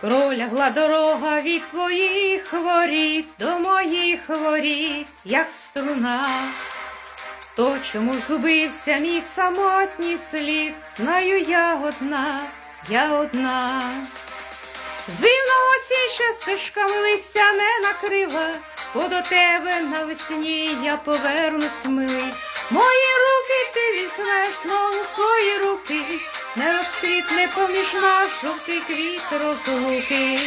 Пролягла дорога від твоїх воріт до моїх воріт, як струна. То чому ж зубився мій самотній слід? Знаю я одна, я одна. Зимна осінь ще стежками листя не накрила, бо до тебе навесні я повернусь милий. Мої руки ти візьмеш знову свої руки, поміж нас жовтий квіт розлуки.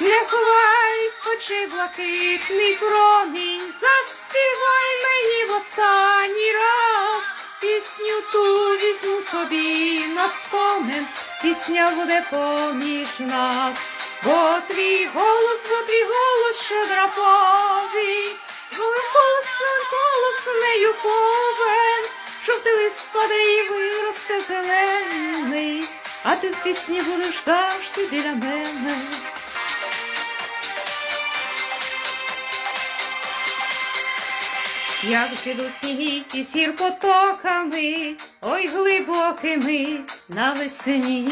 Не ховай очей блакитний промінь, заспівай мені в останній раз. Пісню ту візьму собі на спомин, пісня буде поміж нас. Бо твій голос, бо твій голос щедраповий, твій голос, голос нею повен, жовтий лист паде і виросте зелений, а ти в пісні будеш завжди біля мене. Як підуть сніги ті сір потоками, ой глибокими навесні.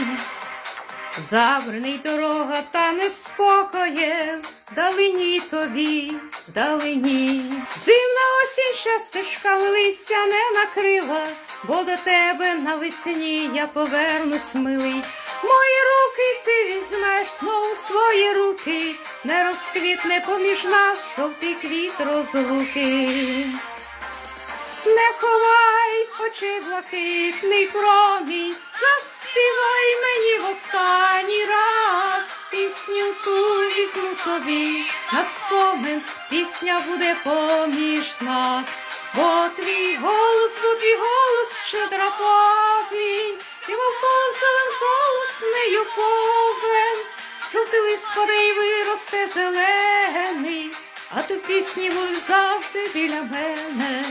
Забраний дорога та неспокоєм, далині тобі, далині. Зимна осінь ще стежками листя не накрила, бо до тебе навесні я повернусь, милий. Мої руки ти візьмеш знову свої руки, не розквітне поміж нас жовтий квіт розлуки. Не ховай очей блакитний промінь, заспівай мені в останній раз. Пісню ту візьму собі на спомин, пісня буде поміж нас. Бо твій голос, повінь, і голос зелен голос нею повен. Жовтий лист паде виросте зелений, а ти пісні будеш завжди біля мене.